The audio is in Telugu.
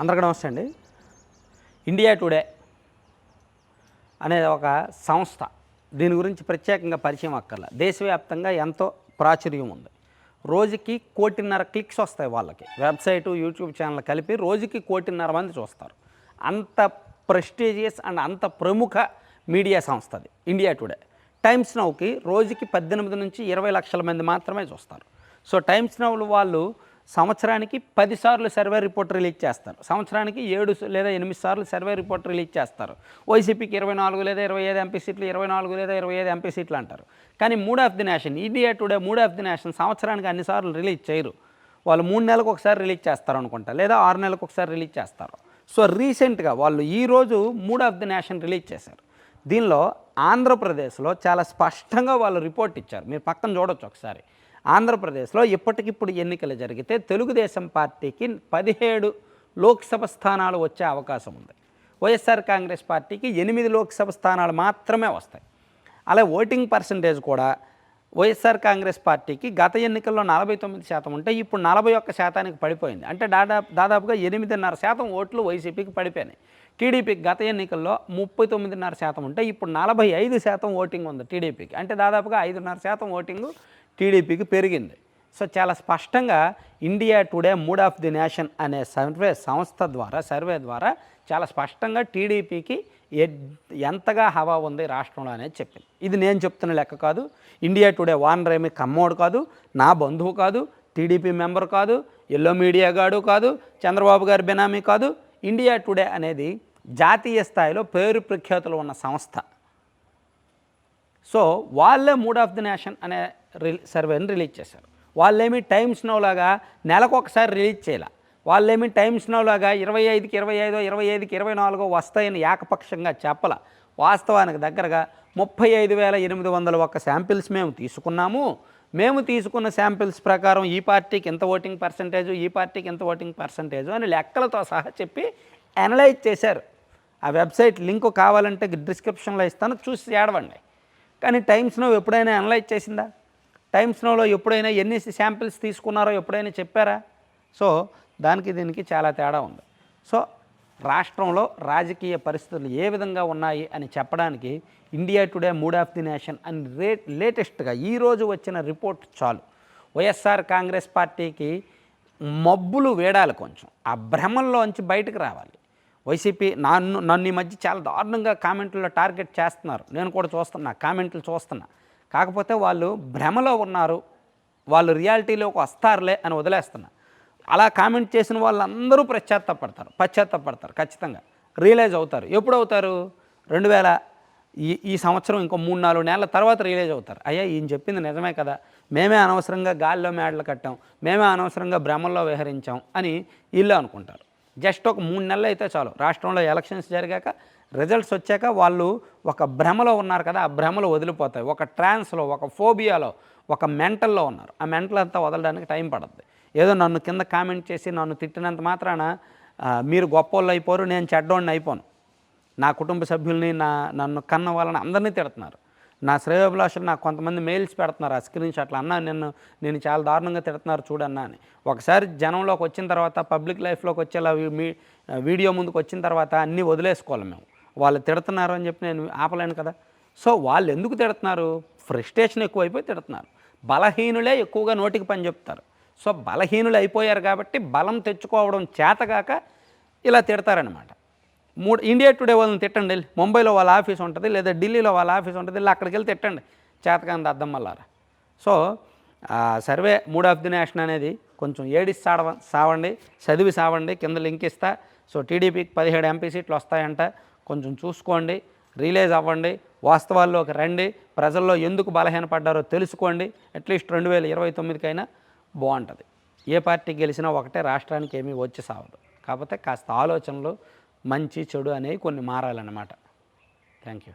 అందరికీ నమస్తే అండి. ఇండియా టుడే అనేది ఒక సంస్థ. దీని గురించి ప్రత్యేకంగా పరిచయం అక్కర్ల. దేశవ్యాప్తంగా ఎంతో ప్రాచుర్యం ఉంది. రోజుకి కోటిన్నర క్లిక్స్ వస్తాయి వాళ్ళకి. వెబ్సైటు యూట్యూబ్ ఛానల్ కలిపి రోజుకి కోటిన్నర మంది చూస్తారు. అంత ప్రెస్టీజియస్ అండ్ అంత ప్రముఖ మీడియా సంస్థ అది. ఇండియా టుడే టైమ్స్ నౌకి రోజుకి పద్దెనిమిది నుంచి ఇరవై లక్షల మంది మాత్రమే చూస్తారు. సో టైమ్స్ నౌలు వాళ్ళు సంవత్సరానికి పదిసార్లు సర్వే రిపోర్ట్ రిలీజ్ చేస్తారు. సంవత్సరానికి ఏడు లేదా ఎనిమిది సార్లు సర్వే రిపోర్ట్ రిలీజ్ చేస్తారు. వైసీపీకి ఇరవై నాలుగు లేదా ఇరవై ఐదు ఎంపీ సీట్లు ఇరవై నాలుగు లేదా ఇరవై ఐదు ఎంపీ సీట్లు అంటారు. కానీ mood of the nation India today mood of the nation సంవత్సరానికి అన్నిసార్లు రిలీజ్ చేయరు. వాళ్ళు మూడు నెలలకు ఒకసారి రిలీజ్ చేస్తారు అనుకుంటా లేదా ఆరు నెలలకు ఒకసారి రిలీజ్ చేస్తారు. సో రీసెంట్గా వాళ్ళు ఈరోజు mood of the nation release చేశారు. దీనిలో ఆంధ్రప్రదేశ్లో చాలా స్పష్టంగా వాళ్ళు రిపోర్ట్ ఇచ్చారు. మీరు పక్కన చూడొచ్చు ఒకసారి. ఆంధ్రప్రదేశ్లో ఇప్పటికిప్పుడు ఎన్నికలు జరిగితే తెలుగుదేశం పార్టీకి పదిహేడు లోక్సభ స్థానాలు వచ్చే అవకాశం ఉంది. వైఎస్ఆర్ కాంగ్రెస్ పార్టీకి ఎనిమిది లోక్సభ స్థానాలు మాత్రమే వస్తాయి. అలా ఓటింగ్ పర్సంటేజ్ కూడా వైఎస్ఆర్ కాంగ్రెస్ పార్టీకి గత ఎన్నికల్లో నలభై తొమ్మిది శాతం ఉంటే ఇప్పుడు నలభై ఒక్క శాతానికి పడిపోయింది. అంటే దాదాపు దాదాపుగా ఎనిమిదిన్నర శాతం ఓట్లు వైసీపీకి పడిపోయినాయి. టీడీపీకి గత ఎన్నికల్లో ముప్పై తొమ్మిదిన్నర శాతం ఉంటే ఇప్పుడు నలభై ఐదు శాతం ఓటింగ్ ఉంది టీడీపీకి. అంటే దాదాపుగా ఐదున్నర శాతం ఓటింగు టీడీపీకి పెరిగింది. సో చాలా స్పష్టంగా India today mood of the nation అనే సర్వే సంస్థ ద్వారా సర్వే ద్వారా చాలా స్పష్టంగా టీడీపీకి ఎ- ఎంతగా హవా ఉంది రాష్ట్రంలో అనేది చెప్పింది. ఇది నేను చెప్తున్న లెక్క కాదు. ఇండియా టుడే వానర్ ఏమి కమ్మోడు కాదు నా బంధువు కాదు టీడీపీ మెంబర్ కాదు ఎల్లో మీడియా గాడు కాదు చంద్రబాబు గారి బినామీ కాదు. ఇండియా టుడే అనేది జాతీయ స్థాయిలో పేరు ప్రఖ్యాతులు ఉన్న సంస్థ. సో వాళ్ళే మూడ్ ఆఫ్ ది నేషన్ అనే సర్వేని రిలీజ్ చేశారు. వాళ్ళేమి టైమ్స్ నోలాగా నెలకు ఒకసారి రిలీజ్ చేయాలి. వాళ్ళేమి టైమ్స్ నోలాగా ఇరవై ఐదుకి ఇరవై ఐదో ఇరవై ఐదుకి ఇరవై నాలుగో వస్తాయని ఏకపక్షంగా చెప్పల. వాస్తవానికి దగ్గరగా ముప్పై ఐదు వేల ఎనిమిది వందల ఒక్క శాంపిల్స్ మేము తీసుకున్నాము. మేము తీసుకున్న శాంపిల్స్ ప్రకారం ఈ పార్టీకి ఎంత ఓటింగ్ పర్సంటేజ్ ఈ పార్టీకి ఎంత ఓటింగ్ పర్సంటేజ్ అని లెక్కలతో సహా చెప్పి అనలైజ్ చేశారు. ఆ వెబ్సైట్ లింక్ కావాలంటే డిస్క్రిప్షన్లో ఇస్తాను చూసి ఏడవండి. కానీ టైమ్స్ నో ఎప్పుడైనా అనలైజ్ చేసిందా? టైమ్స్ నోలో ఎప్పుడైనా ఎన్ని శాంపిల్స్ తీసుకున్నారో ఎప్పుడైనా చెప్పారా? సో దానికి దీనికి చాలా తేడా ఉంది. సో రాష్ట్రంలో రాజకీయ పరిస్థితులు ఏ విధంగా ఉన్నాయి అని చెప్పడానికి India today mood of the nation అని రే లేటెస్ట్గా ఈరోజు వచ్చిన రిపోర్ట్ చాలు. వైఎస్ఆర్ కాంగ్రెస్ పార్టీకి మబ్బులు వేడాలి కొంచెం. ఆ భ్రమంలోంచి బయటకు రావాలి. వైసీపీ నన్ను నన్ను ఈ మధ్య చాలా దారుణంగా కామెంట్లో టార్గెట్ చేస్తున్నారు. నేను కూడా చూస్తున్నా కామెంట్లు చూస్తున్నా. కాకపోతే వాళ్ళు భ్రమలో ఉన్నారు. వాళ్ళు రియాలిటీలోకి వస్తారులే అని వదిలేస్తున్నా. అలా కామెంట్ చేసిన వాళ్ళందరూ పశ్చాత్తాపడతారు పశ్చాత్తాపడతారు ఖచ్చితంగా. రియలైజ్ అవుతారు. ఎప్పుడు అవుతారు రెండు వేల ఈ ఈ సంవత్సరం ఇంకో మూడు నాలుగు నెలల తర్వాత రియలైజ్ అవుతారు. అయ్యా ఈయన చెప్పింది నిజమే కదా. మేమే అనవసరంగా గాల్లో మేడలు కట్టాం. మేమే అనవసరంగా భ్రమల్లో విహరించాం అని వీళ్ళు అనుకుంటారు. జస్ట్ ఒక మూడు నెలలు అయితే చాలు. రాష్ట్రంలో ఎలక్షన్స్ జరిగాక రిజల్ట్స్ వచ్చాక వాళ్ళు ఒక భ్రమలో ఉన్నారు కదా ఆ భ్రమలు వదిలిపోతాయి. ఒక ట్రాన్స్లో ఒక ఫోబియాలో ఒక మెంటల్లో ఉన్నారు. ఆ మెంటల్ అంతా వదలడానికి టైం పడుతుంది ఏదో నన్ను కింద కామెంట్ చేసి నన్ను తిట్టినంత మాత్రాన మీరు గొప్పోళ్ళు అయిపోరు నేను చెడ్డోడిని అయిపోను. నా కుటుంబ సభ్యుల్ని నా నన్ను కన్న వాళ్ళని అందరినీ తిడుతున్నారు. నా శ్రేయోభిలాషులు నాకు కొంతమంది మెయిల్స్ పెడుతున్నారు ఆ స్క్రీన్ షాట్లు అన్నా నిన్ను నేను చాలా దారుణంగా తిడుతున్నారు చూడన్నా అని. ఒకసారి జనంలోకి వచ్చిన తర్వాత పబ్లిక్ లైఫ్లోకి వచ్చేలా మీ వీడియో ముందుకు వచ్చిన తర్వాత అన్నీ వదిలేసుకోవాలి మేము. వాళ్ళు తిడుతున్నారు అని చెప్పి నేను ఆపలేను కదా. సో వాళ్ళు ఎందుకు తిడుతున్నారు? ఫ్రస్ట్రేషన్ ఎక్కువైపోయి తిడుతున్నారు. బలహీనులే ఎక్కువగా నోటికి పని చెప్తారు. సో బలహీనులు అయిపోయారు కాబట్టి బలం తెచ్చుకోవడం చేతగాక ఇలా తిడతారనమాట మూడు ఇండియా టుడే వాళ్ళని తిట్టండి. వెళ్ళి. ముంబైలో వాళ్ళ ఆఫీస్ ఉంటుంది లేదా ఢిల్లీలో వాళ్ళ ఆఫీస్ ఉంటుంది వెళ్ళి అక్కడికి వెళ్ళి తిట్టండి. చేతకాంత అద్దం మల్లారా. So survey mood of the nation అనేది కొంచెం ఏడిస్ సాడవ సావండి చదివి సావండి కింద లింక్ ఇస్తా. సో టీడీపీకి పదిహేడు ఎంపీ సీట్లు వస్తాయంట. కొంచెం చూసుకోండి రిలీజ్ అవ్వండి వాస్తవాల్లోకి రండి ప్రజల్లో ఎందుకు బలహీనపడ్డారో తెలుసుకోండి అట్లీస్ట్ రెండు వేల ఇరవై తొమ్మిదికైనా బాగుంటుంది. ఏ పార్టీ గెలిచినా ఒకటే రాష్ట్రానికి ఏమీ వచ్చి సావదు. కాకపోతే కాస్త ఆలోచనలు మంచి చెడు అనేవి కొన్ని మారాలన్నమాట. Thank you